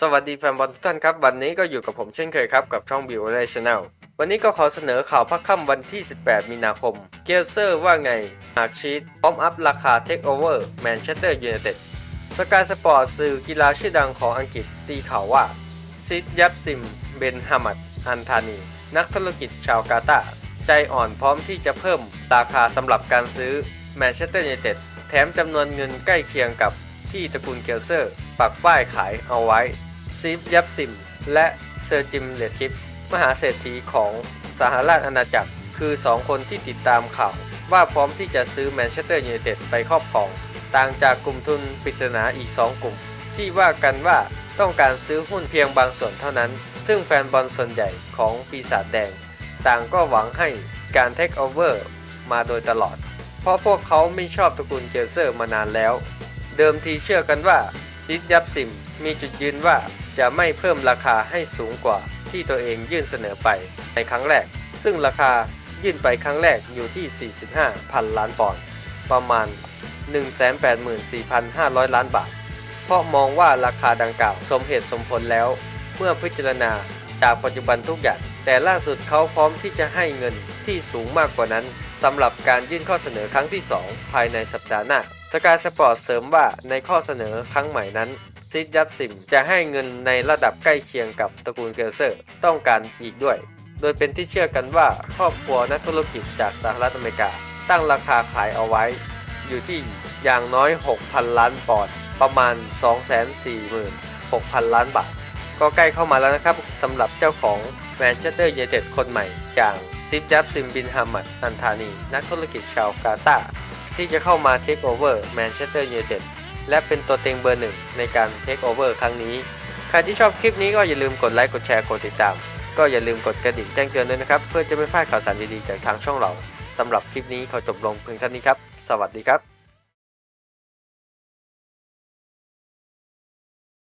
สวัสดีแฟนบอลทุกท่านครับ วันนี้ก็อยู่กับผมเช่นเคยครับ กับช่องบิวเลชแนลวันนี้ก็ขอเสนอข่าวพักค่ำวันที่ 18 มีนาคม เกลเซอร์ว่าไง หากชีตพร้อมอัพราคาเทคโอเวอร์แมนเชสเตอร์ยูไนเต็ดสกายสปอร์ตสื่อกีฬาชื่อดังของอังกฤษตีข่าวว่า ซิดยับซิม เบนฮามัดอันธานี นักธุรกิจชาวกาตาใจอ่อนพร้อมที่จะเพิ่มราคาสำหรับการซื้อแมนเชสเตอร์ยูไนเต็ดแถมจำนวนเงินใกล้เคียงกับที่ตระกูลเกลเซอร์ ปักป้ายขายเอาไว้ ซีฟยับซิม และเซอร์จิมเลดคิป มหาเศรษฐีของสหราชอาณาจักร คือ 2 คนที่ติดตามข่าว ว่าพร้อมที่จะซื้อแมนเชสเตอร์ยูไนเต็ดไปครอบครอง ต่างจากกลุ่มทุนปริศนาอีก 2 กลุ่ม ที่ว่ากันว่าต้องการซื้อหุ้นเพียงบางส่วนเท่านั้น ซึ่งแฟนบอลส่วนใหญ่ของปีศาจแดง ต่างก็หวังให้การเทคโอเวอร์มาโดยตลอด เพราะพวกเขาไม่ชอบตระกูลเกลเซอร์มานานแล้ว เดิมทีเชื่อกันว่า ดิสยับซิมมีจุดยืนว่าจะไม่เพิ่มราคาให้สูงกว่าที่ตัวเองยื่นเสนอไปในครั้งแรก ซึ่งราคายื่นไปครั้งแรกอยู่ที่ 45 พันล้านปอนด์ประมาณ 184,500 ล้านบาท เพราะมองว่าราคาดังกล่าวสมเหตุสมผลแล้ว เมื่อพิจารณาจากปัจจุบันทุกอย่าง แต่ล่าสุดเขาพร้อมที่จะให้เงินที่สูงมากกว่านั้นสำหรับการยื่นข้อเสนอครั้งที่ 2 ภายในสัปดาห์หน้า สกายสปอร์ตเสริมว่าในข้อเสนอครั้งใหม่นั้นซิดยับซิมจะให้เงินในระดับใกล้เคียงกับตระกูลเกลเซอร์ ต้องการอีกด้วย โดยเป็นที่เชื่อกันว่าครอบครัวนักธุรกิจจากสหรัฐอเมริกา ตั้งราคาขายเอาไว้ อยู่ที่อย่างน้อย 6,000 ล้านปอนด์ประมาณ 246,000 ล้านบาท ก็ใกล้เข้ามาแล้วนะครับสำหรับเจ้าของแมนเชสเตอร์ยูไนเต็ดคนใหม่อย่างซิฟจับซิมบินฮามัดอันธานี นักธุรกิจชาวกาตาร์ ที่จะเข้ามาเทคโอเวอร์แมนเชสเตอร์ยูไนเต็ดและเป็นตัวเต็งเบอร์หนึ่งในการเทคโอเวอร์ครั้งนี้ ใครที่ชอบคลิปนี้ก็อย่าลืมกดไลค์กดแชร์กดติดตาม ก็อย่าลืมกดกระดิ่งแจ้งเตือนด้วยนะครับ เพื่อจะไม่พลาดข่าวสารดีๆจากทางช่องเราสำหรับคลิปนี้ขอจบลงเพียงเท่านี้ครับ สวัสดีครับ